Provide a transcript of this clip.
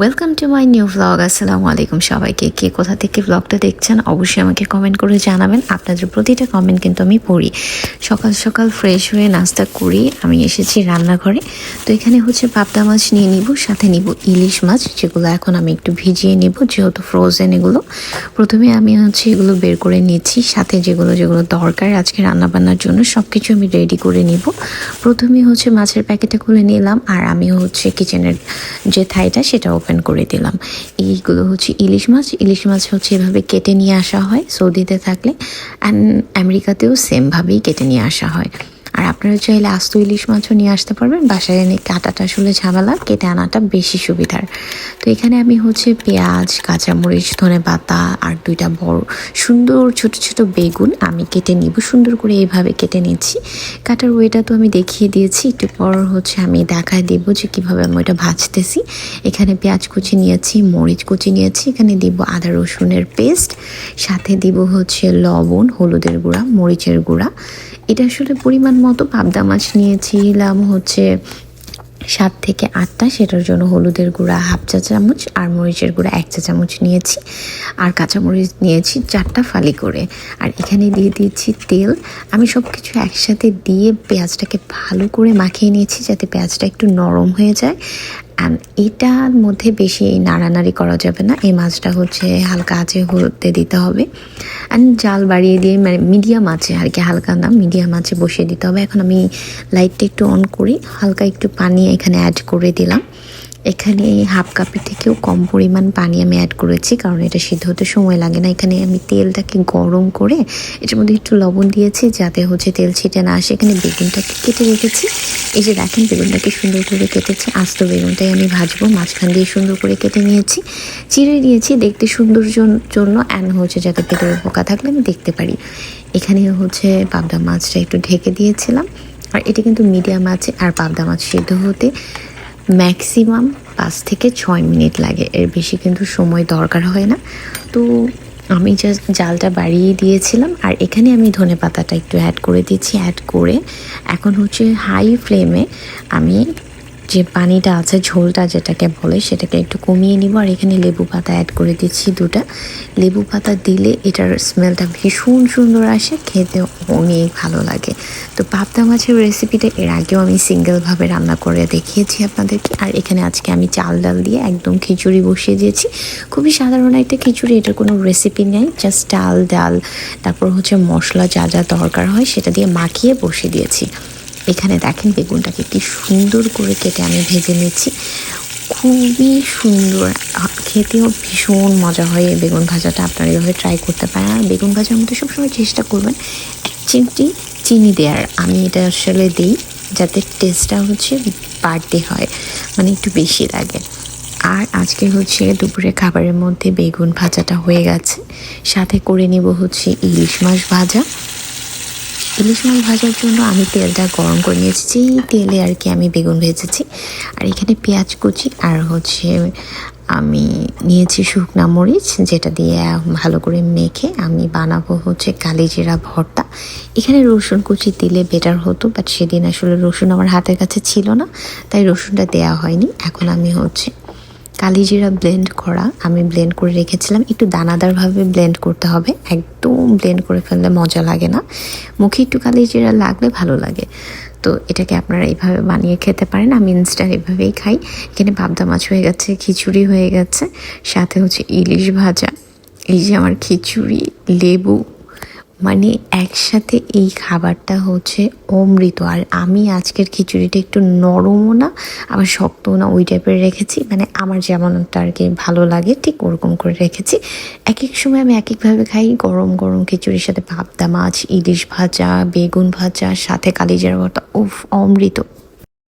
Welcome to my new vlog আসসালামু আলাইকুম সবাইকে। কে কোথা থেকে ভ্লগটা দেখছেন, অবশ্যই আমাকে কমেন্ট করে জানাবেন। আপনাদের প্রতিটা কমেন্ট কিন্তু আমি পড়ি। সকাল সকাল ফ্রেশ হয়ে নাস্তা করি। আমি এসেছি রান্নাঘরে। তো এখানে হচ্ছে পাবদা মাছ নিয়ে নিব, সাথে নিব ইলিশ মাছ, যেগুলো এখন আমি একটু ভিজিয়ে নিব, যেহেতু ফ্রোজেন এগুলো। প্রথমে আমি হচ্ছে এগুলো বের করে নিচ্ছি। সাথে যেগুলো যেগুলো দরকার আজকে রান্না বান্নার জন্য সব কিছু আমি রেডি করে নিব। প্রথমে হচ্ছে মাছের প্যাকেটে খুলে নিলাম আর আমি হচ্ছে কিচেনের যে থাইটা সেটা ওপেন করে দিলাম। এইগুলো হচ্ছে ইলিশ মাছ। ইলিশ মাছ হচ্ছে এভাবে কেটে নিয়ে আসা হয় সৌদিতে থাকলে। অ্যান্ড আমেরিকাতেও সেমভাবেই কেটে নিয়ে আসা হয়। আর আপনারা চাইলে আস্ত ইলিশ মাছও নিয়ে আসতে পারবেন। বাসায় এনে কাটাটা আসলে ঝামেলা, কেটে আনাটা বেশি সুবিধার। তো এখানে আমি হচ্ছে পেঁয়াজ, কাঁচামরিচ ধনে পাতা আর দুইটা বড় সুন্দর ছোট ছোট বেগুন আমি কেটে নিব। সুন্দর করে এইভাবে কেটে নিচ্ছি। কাটার ওয়েটা তো আমি দেখিয়ে দিয়েছি। একটু পর হচ্ছে আমি দেখায় দেব যে কীভাবে আমি ওইটা ভাজতেছি। এখানে পেঁয়াজ কুচি নিয়েছি, মরিচ কুচি নিয়েছি। এখানে দিব আদা রসুনের পেস্ট, সাথে দিব হচ্ছে লবণ, হলুদের গুঁড়া, মরিচের গুঁড়া। এটা আসলে পরিমাণ মতো পাবদা মাছ নিয়েছিলাম হচ্ছে সাত থেকে আটটা। সেটার জন্য হলুদের গুঁড়া হাফ চা চামচ আর মরিচের গুঁড়া এক চা চামচ নিয়েছি। আর কাঁচামরিচ নিয়েছি চারটা ফালি করে। আর এখানে দিয়ে দিয়েছি তেল। আমি সব কিছু একসাথে দিয়ে পেঁয়াজটাকে ভালো করে মাখিয়ে নিয়েছি যাতে পেঁয়াজটা একটু নরম হয়ে যায়। এটার মধ্যে বেশি নাড়ানাড়ি করা যাবে না। এই মাছটা হচ্ছে হালকা আছে হতে দিতে হবে। অ্যান্ড জাল বাড়িয়ে দিয়ে মানে মিডিয়াম আছে আর কি, হালকা না মিডিয়াম আছে বসিয়ে দিতে হবে। এখন আমি লাইটটা একটু অন করি। হালকা একটু পানি এখানে অ্যাড করে দিলাম। এখানে হাফ কাপের থেকেও কম পরিমাণ পানি আমি অ্যাড করেছি, কারণ এটা সিদ্ধ হতে সময় লাগে না। এখানে আমি তেলটাকে গরম করে এটার মধ্যে একটু লবণ দিয়েছি, যাতে হচ্ছে তেল ছিটে না আসে। এখানে বেগুনটাকে কেটে রেখেছি। এই যে দেখেন, বেগুনটাকে সুন্দর করে কেটেছি আস্ত বেগুনটাই আমি ভাজবো। মাঝখান দিয়ে সুন্দর করে কেটে নিয়েছি। চিড়ে নিয়েছি দেখতে সুন্দর জন্য অ্যান্ড হচ্ছে যাতে ভেতরে পোকা থাকলে আমি দেখতে পারি। এখানে হচ্ছে পাবদা মাছটা একটু ঢেকে দিয়েছিলাম। আর এটা কিন্তু মিডিয়াম আছে, আর পাবদা মাছ সিদ্ধ হতে ম্যাক্সিমাম পাঁচ থেকে ছয় মিনিট লাগে। এর বেশি কিন্তু সময় দরকার হয় না। তো আমি জাস্ট জালটা বাড়িয়ে দিয়েছিলাম আর এখানে আমি ধনে পাতাটা একটু অ্যাড করে দিচ্ছি অ্যাড করে। এখন হচ্ছে হাই ফ্লেমে আমি যে পানিটা আছে, ঝোলটা যেটাকে বলে, সেটাকে একটু কমিয়ে নিব। আর এখানে লেবু পাতা অ্যাড করে দিচ্ছি দুটা। লেবু পাতা দিলে এটার স্মেলটা ভীষণ সুন্দর আসে খেতে অনেক ভালো লাগে। তো পাবদা মাছের রেসিপিটা এর আগেও আমি সিঙ্গেলভাবে রান্না করে দেখিয়েছি আপনাদেরকে। আর এখানে আজকে আমি চাল ডাল দিয়ে একদম খিচুড়ি বসিয়ে দিয়েছি। খুবই সাধারণ একটা খিচুড়ি, এটার কোনো রেসিপি নেই। জাস্ট চাল, ডাল, তারপর হচ্ছে মশলা যা যা দরকার হয়, সেটা দিয়ে মাখিয়ে বসিয়ে দিয়েছি। এখানে দেখেন বেগুনটাকে কি সুন্দর করে কেটে আমি ভেজে নিচ্ছি। খুবই সুন্দর। খেতেও ভীষণ মজা হয় বেগুন ভাজাটা। আপনারা এভাবে ট্রাই করতে পারেন। আর বেগুন ভাজার মধ্যে সবসময় চেষ্টা করবেন এক চিমটি চিনি দেওয়ার। আমি এটা আসলে দিই যাতে টেস্টটা হচ্ছে বাড়তে হয় মানে একটু বেশি লাগে। আর আজকে হচ্ছে দুপুরে খাবারের মধ্যে বেগুন ভাজাটা হয়ে গেছে। সাথে করে নিব হচ্ছে ইলিশ মাছ ভাজা। ইলিশ মাছ ভাজার জন্য। আমি তেলটা গরম করে নিয়েছি, যেই তেলে আর কি আমি বেগুন ভেজেছি। আর এখানে পেঁয়াজ কুচি আর হচ্ছে আমি নিয়েছি শুকনা মরিচ, যেটা দিয়ে ভালো করে মেখে আমি বানাবো হচ্ছে কালিজিরা ভর্তা। এখানে রসুন কুচি দিলে বেটার হতো বাট সেদিন আসলে রসুন আমার হাতের কাছে ছিল না, তাই রসুনটা দেওয়া হয়নি। এখন আমি হচ্ছে কালিজিরা ব্লেন্ড করা, আমি ব্লেন্ড করে রেখেছিলাম। একটু দানাদারভাবে ব্লেন্ড করতে হবে। একদম ব্লেন্ড করে ফেললে মজা লাগে না। মুখে একটু কালিজিরা লাগলে ভালো লাগে। তো এটাকে আপনারা এইভাবে বানিয়ে খেতে পারেন। আমি ইনস্ট্যান্ট এভাবেই খাই। এখানে পাবদা মাছ হয়ে গেছে, খিচুড়ি হয়ে গেছে। সাথে হচ্ছে ইলিশ ভাজা। এই যে আমার খিচুড়ি, লেবু। মানে একসাথে এই খাবারটা হচ্ছে অমৃত। আর আমি আজকের খিচুড়িটা একটু নরমও না, আবার শক্তও না, ওই টাইপের রেখেছি। মানে আমার যেমনটা আর কি ভালো লাগে, ঠিক ওরকম করে রেখেছি। এক এক সময় আমি এক একভাবে খাই, গরম গরম খিচুড়ির সাথে ভাবদা মাছ, ইলিশ ভাজা, বেগুন ভাজা, সাথে কালিজার ভর্তা। উফ, অমৃত।